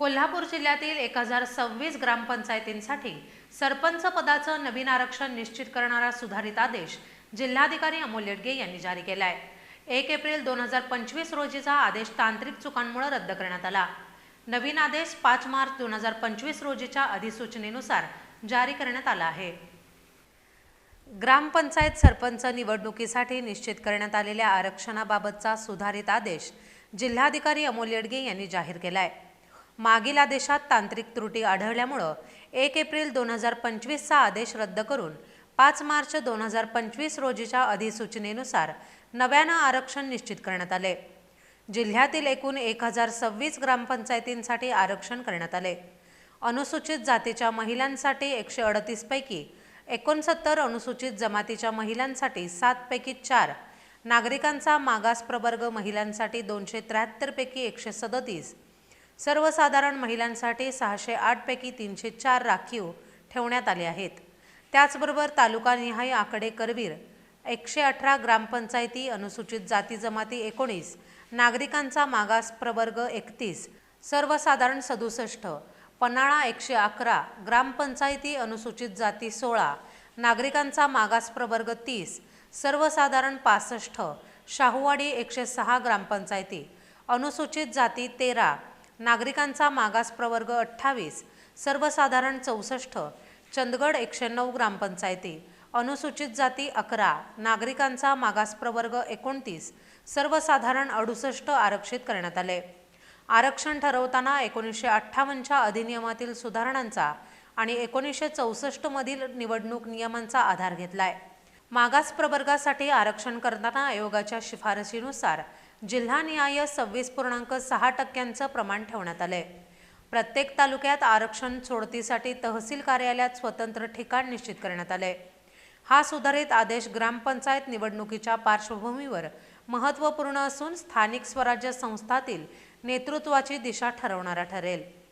कोल्हापूर जिल्ह्यातील एक हजार सव्वीस ग्रामपंचायतींसाठी सरपंच पदाचं नवीन आरक्षण निश्चित करणारा सुधारित आदेश जिल्हाधिकारी अमोल येडगे यांनी जारी केला आहे एक एप्रिल दोन हजार पंचवीस रोजीचा आदेश तांत्रिक चुकांमुळे रद्द करण्यात आला. नवीन आदेश पाच मार्च दोन हजार पंचवीस रोजीच्या अधिसूचनेनुसार जारी करण्यात आला आहे. ग्रामपंचायत सरपंच निवडणुकीसाठी निश्चित करण्यात आलेल्या आरक्षणाबाबतचा सुधारित आदेश जिल्हाधिकारी अमोल येडगे यांनी जाहीर केला आहे मागील आदेशात तांत्रिक त्रुटी आढळल्यामुळं एक एप्रिल दोन हजार पंचवीसचा आदेश रद्द करून पाच मार्च दोन हजार पंचवीस रोजीच्या अधिसूचनेनुसार नव्यानं आरक्षण निश्चित करण्यात आले. जिल्ह्यातील एकूण एक हजार सव्वीस ग्रामपंचायतींसाठी आरक्षण करण्यात आले. अनुसूचित जातीच्या महिलांसाठी एकशे अडतीसपैकी एकोणसत्तर अनुसूचित जमातीच्या महिलांसाठी सातपैकी चार नागरिकांचा मागास प्रवर्ग महिलांसाठी दोनशे त्र्याहत्तरपैकी एकशे सदतीस सर्वसाधारण महिलांसाठी सहाशे आठपैकी तीनशे चार राखीव ठेवण्यात आले आहेत. त्याचबरोबर तालुकानिहाय आकडे करवीर एकशे अठरा ग्रामपंचायती अनुसूचित जाती जमाती एकोणीस नागरिकांचा मागास प्रवर्ग एकतीस सर्वसाधारण सदुसष्ट पन्हाळा एकशे अकरा ग्रामपंचायती अनुसूचित जाती सोळा नागरिकांचा मागास प्रवर्ग तीस सर्वसाधारण पासष्ट शाहूवाडी एकशे सहा ग्रामपंचायती अनुसूचित जाती तेरा नागरिकांचा मागास प्रवर्ग अठ्ठावीस सर्वसाधारण चौसष्ट चंदगड एकशे नऊ ग्रामपंचायती अनुसूचित जाती अकरा नागरिकांचा मागास प्रवर्ग एकोणतीस सर्वसाधारण अडुसष्ट आरक्षित करण्यात आले. आरक्षण ठरवताना एकोणीसशे अठ्ठावन्नच्या अधिनियमातील सुधारणांचा आणि एकोणीसशे चौसष्टमधील निवडणूक नियमांचा आधार घेतला आहे मागास प्रवर्गासाठी आरक्षण करताना आयोगाच्या शिफारशीनुसार जिल्हानिहाय सव्वीस पूर्णांक सहा टक्क्यांचं प्रमाण ठेवण्यात आलंय. प्रत्येक तालुक्यात आरक्षण सोडतीसाठी तहसील कार्यालयात स्वतंत्र ठिकाण निश्चित करण्यात आले हा सुधारित आदेश ग्रामपंचायत निवडणुकीच्या पार्श्वभूमीवर महत्त्वपूर्ण असून स्थानिक स्वराज्य संस्थातील नेतृत्वाची दिशा ठरवणारा ठरेल.